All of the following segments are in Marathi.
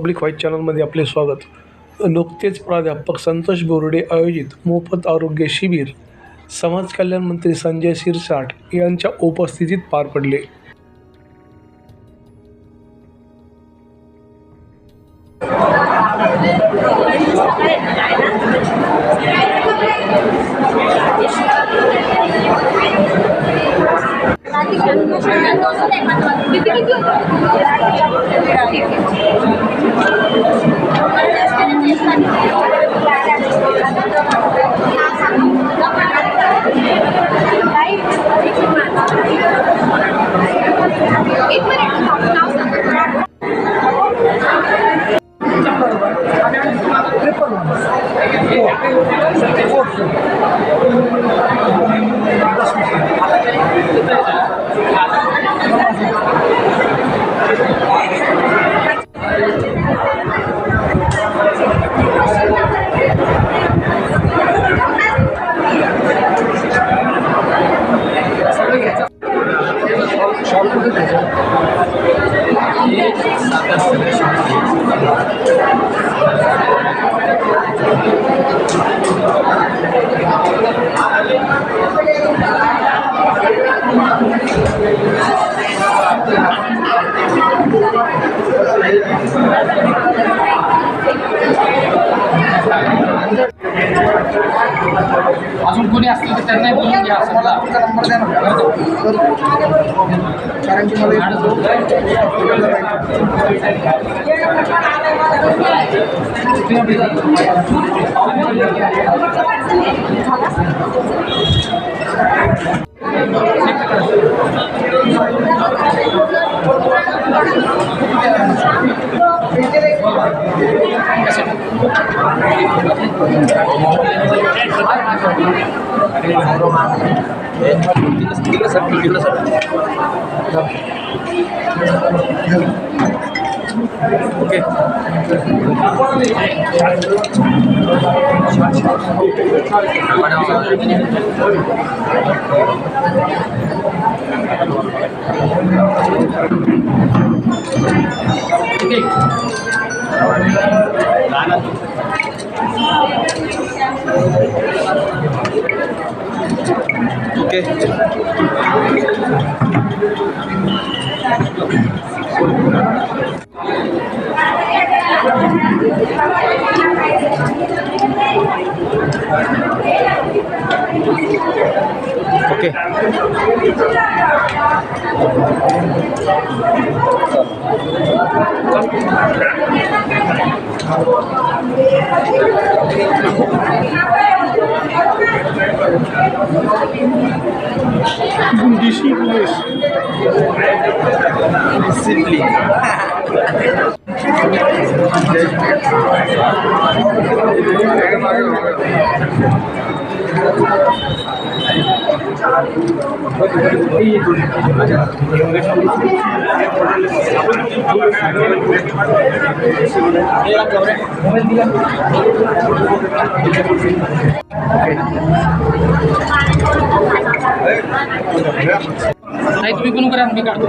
पब्लिक व्हाईट चॅनलमध्ये आपले स्वागत. नुकतेच प्राध्यापक संतोष बोर्डे आयोजित मोफत आरोग्य शिबिर समाज कल्याण मंत्री संजय शिरसाट यांच्या उपस्थितीत पार पडले. It would have कोणी असतील तर त्यांनाही बोलून घ्या असं मला तुमचा नंबर द्या ना कारण की मला ठीक Oke. Oke. Okay. Thank you. Okay Bundishi English. Simply. Hai tuh ikut ngeran bekar tuh.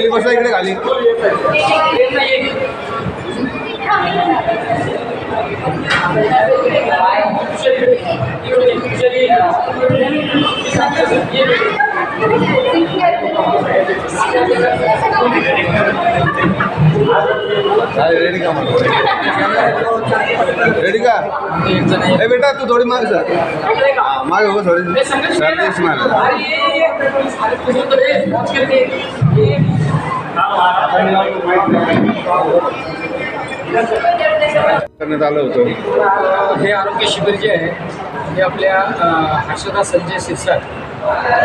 राहू दे. या मुली बसा इकडे खाली रेडी का मग रेडी का ए बेटा तू थोडी माग सर मागे हो थोडी सर्विस माग करण्यात आलं होतं. हे आरोग्य शिबिर जे आहे हे आपल्या हर्षदा संजय सिरसाट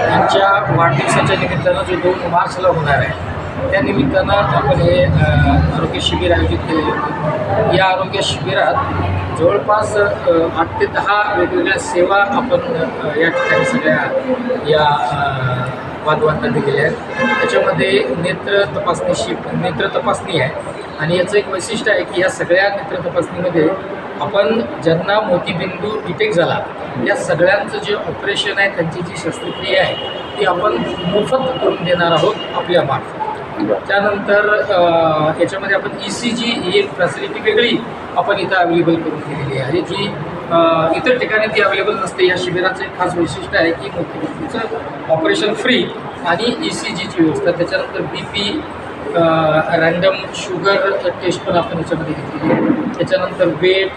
यांच्या वाढदिवसाच्या निमित्तानं जो दोन मार्चला होणार आहे त्या निमित्तानं आपण हे आरोग्य शिबिर आयोजित केले होते. या आरोग्य शिबिरात जवळपास आठ ते दहा वेगवेगळ्या सेवा आपण या ठिकाणी सगळ्या या वादवांना दिलेल्या आहेत. त्याच्यामध्ये नेत्र तपासणी शिब नेत्र तपासणी आहे. आणि याचं एक वैशिष्ट्य आहे की या सगळ्या नेत्र तपासणीमध्ये आपण ज्यांना मोतीबिंदू डिटेक्ट झाला या सगळ्यांचं जे ऑपरेशन आहे त्यांची जी शस्त्रक्रिया आहे ती आपण मोफत करून देणार आहोत आपल्या मार्फत. त्यानंतर याच्यामध्ये आपण ई सी जी ही एक फॅसिलिटी वेगळी आपण इथं अवेलेबल करून दिलेली आहे. जी इतर ठिकाणी ती अवेलेबल नसते. या शिबिराचं एक खास वैशिष्ट्य आहे की मोतीबिंदूचं ऑपरेशन फ्री आणि ई सी जीची व्यवस्था. त्याच्यानंतर B P random sugar test पण आपण याच्यामध्ये घेतलेली आहे. त्याच्यानंतर वेट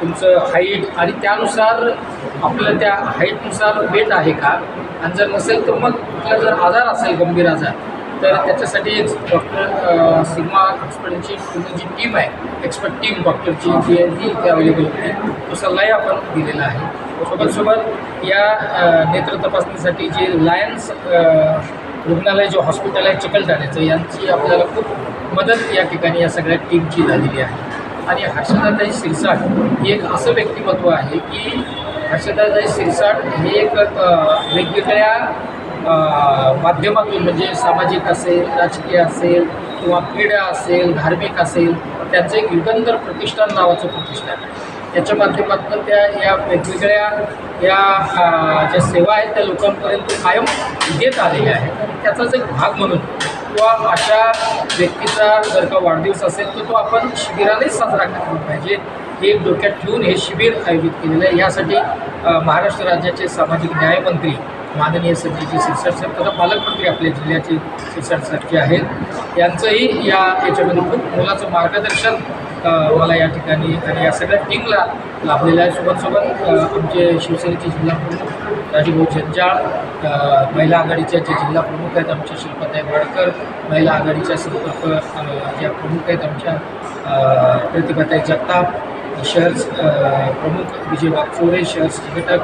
तुमचं हाईट आणि त्यानुसार आपलं त्या हाईटनुसार वेट आहे का? आणि जर नसेल तर मग कुठला जर आजार असेल गंभीर आजार तर त्याच्यासाठी डॉक्टर सिग्मा हॉस्पिटलची पूर्ण जी टीम आहे एक्सपर्ट टीम डॉक्टरची जी आहे ती इथे अवेलेबल होती तो सल्लाही आपण दिलेला आहे. सोबत या नेत्र तपासणीसाठी जे लायन्स रुग्णालय जे हॉस्पिटल आहे चिकलठाण्याचं यांची आपल्याला खूप मदत या ठिकाणी या सगळ्या टीमची झालेली आहे. आणि हर्षदाताई शिरसाट हे एक असं व्यक्तिमत्व आहे की हर्षदाताई शिरसाट हे एक वेगवेगळ्या माध्यमातून म्हणजे सामाजिक असेल राजकीय असेल किंवा क्रीडा असेल धार्मिक असेल त्यांचं एक युगंधर प्रतिष्ठान नावाचं प्रतिष्ठान त्याच्या माध्यमातून त्या या वेगवेगळ्या या ज्या सेवा आहेत त्या लोकांपर्यंत कायम देत आलेल्या आहेत. त्याचाच एक भाग म्हणून किंवा अशा व्यक्तीचा जर का वाढदिवस असेल तर तो आपण शिबिरानेच साजरा केला पाहिजे. हे डोक्यात ठेवून हे शिबिर आयोजित केलेलं आहे. यासाठी महाराष्ट्र राज्याचे सामाजिक न्यायमंत्री माननीय समितीचे सिरसाट तथा पालकमंत्री आपल्या जिल्ह्याचे सिरसाट आहेत. यांचंही या याच्यामध्ये खूप मोलाचं मार्गदर्शन मला या ठिकाणी आणि या सगळ्या टीमला लाभलेलं आहे. सोबत सोबत आमचे शिवसेनेचे जिल्हा प्रमुख राजीभाऊ जंजाळ महिला आघाडीच्या जे जिल्हा प्रमुख आहेत आमच्या शिल्पाताई वाडकर महिला आघाडीच्या संपर्क ज्या प्रमुख आहेत आमच्या प्रतिभाताई जगताप शहर प्रमुख विजय वागचोरे शहर संघटक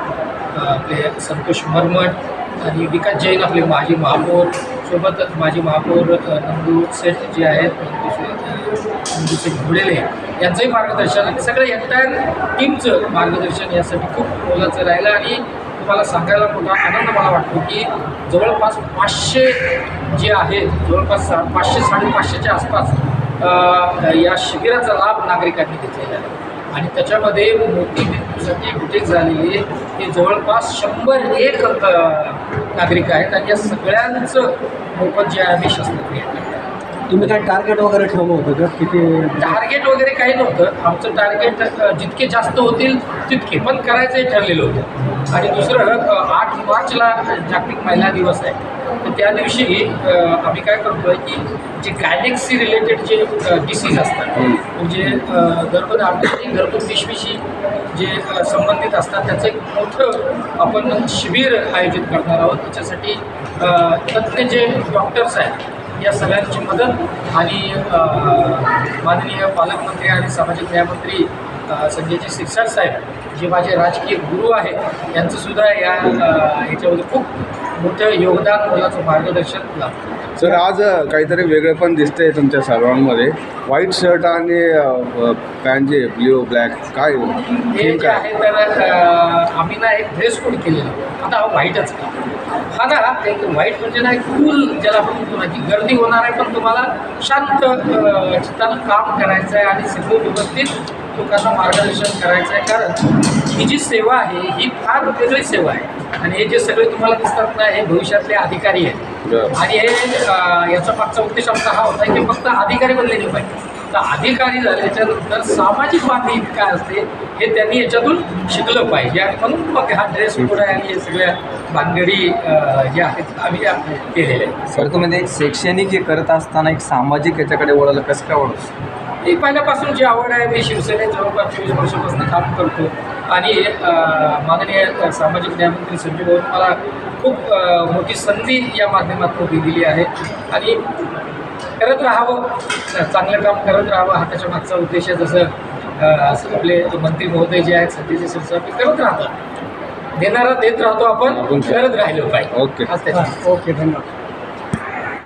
आपले संतोष मरमट आणि विकास जैन आपले माजी महापौर. सोबतच माजी महापौर नंदू सेठ जे आहेत नंदू सेठ घोडेले यांचंही मार्गदर्शन आणि सगळं एंटायर टीमचं मार्गदर्शन यासाठी खूप मोलाचं राहिलं आणि तुम्हाला सांगायला मोठा आनंद मला वाटतो की जवळपास पाचशे जे आहेत जवळपास सा पाचशे साडेपाचशेच्या आसपास या शिबिराचा लाभ नागरिकांनी घेतलेला आहे. आणि त्याच्यामध्ये मोतीबिंदूसाठी डिटेक्ट झालेली हे जवळपास शंभर एक नागरिक आहेत आणि या सगळ्यांचं मोफत जे आहे आम्ही शस्त्रक्रिया तुम्ही काय टार्गेट वगैरे ठेवलं होतं का? किती टार्गेट वगैरे काही नव्हतं. आमचं टार्गेट जितके जास्त होतील तितके पण करायचंही ठरलेलं होतं. आणि दुसरं आठ मार्चला जागतिक महिला दिवस आहे. तर त्या दिवशी आम्ही काय करतो आहे की जे गायनेक्सी रिलेटेड जे डिसीज असतात म्हणजे अ, गर्भधारणाशी गर्भ पिशवीशी जे संबंधित असतात त्याचं एक मोठं आपण शिबिर आयोजित करणार आहोत. त्याच्यासाठी तज्ज्ञ जे डॉक्टर्स आहेत या सगळ्यांची मदत आणि माननीय पालकमंत्री आणि सामाजिक न्यायमंत्री संजयजी शिरसाट साहेब जे माझे राजकीय गुरु आहेत यांचंसुद्धा या याच्यामध्ये खूप मोठं योगदान मोलाचं मार्गदर्शन लाभतं सर आज काहीतरी वेगळं पण दिसतंय तुमच्या सर्वांमध्ये व्हाईट शर्ट आणि पॅन्ट जे ब्ल्यू ब्लॅक काय? हे जे काय आहे तर आम्ही ना एक ड्रेस कोड केलेला. आता हा व्हाईटच का हा ना एक व्हाईट म्हणजे ना एक कूल ज्याला आपण म्हणतो ना की गर्दी होणार आहे पण तुम्हाला शांत चित्तानं काम करायचं आहे आणि सगळं व्यवस्थित लोकांना मार्गदर्शन करायचं आहे कारण ही जी सेवा आहे ही फार वेगळी सेवा आहे. आणि हे जे सगळे तुम्हाला दिसतात ना हे भविष्यातले अधिकारी आहेत. आणि हे याचा मागचा उद्देश आमचा हा होता की फक्त अधिकारी बनले नाही पाहिजे. तर अधिकारी झाल्याच्यानंतर सामाजिक बांधणी काय असते हे त्यांनी याच्यातून शिकलं पाहिजे. आणि म्हणून मग हा ड्रेस कोड आहे आणि हे सगळ्या भानगडी ज्या आहेत आम्ही केलेल्या आहेत. सर तुम्ही शैक्षणिक हे करत असताना एक सामाजिक याच्याकडे वळालं कसं काय वळलं? ही पहिल्यापासून जी आवड आहे मी शिवसेनेत जवळपास चोवीस वर्षापासून काम करतो. आणि माननीय सामाजिक न्यायमंत्री संजय भाऊ मला खूप मोठी संधी या माध्यमातून दिलेली आहे. आणि करत राहावं. चांगलं काम करत राहावं. हा त्याच्या मागचा उद्देश आहे. जसं आपले मंत्री महोदय जे आहेत सध्याचे ते करत राहतात. देणारा देत राहतो आपण करत राहिलो पाहिजे. ओके. ओके धन्यवाद.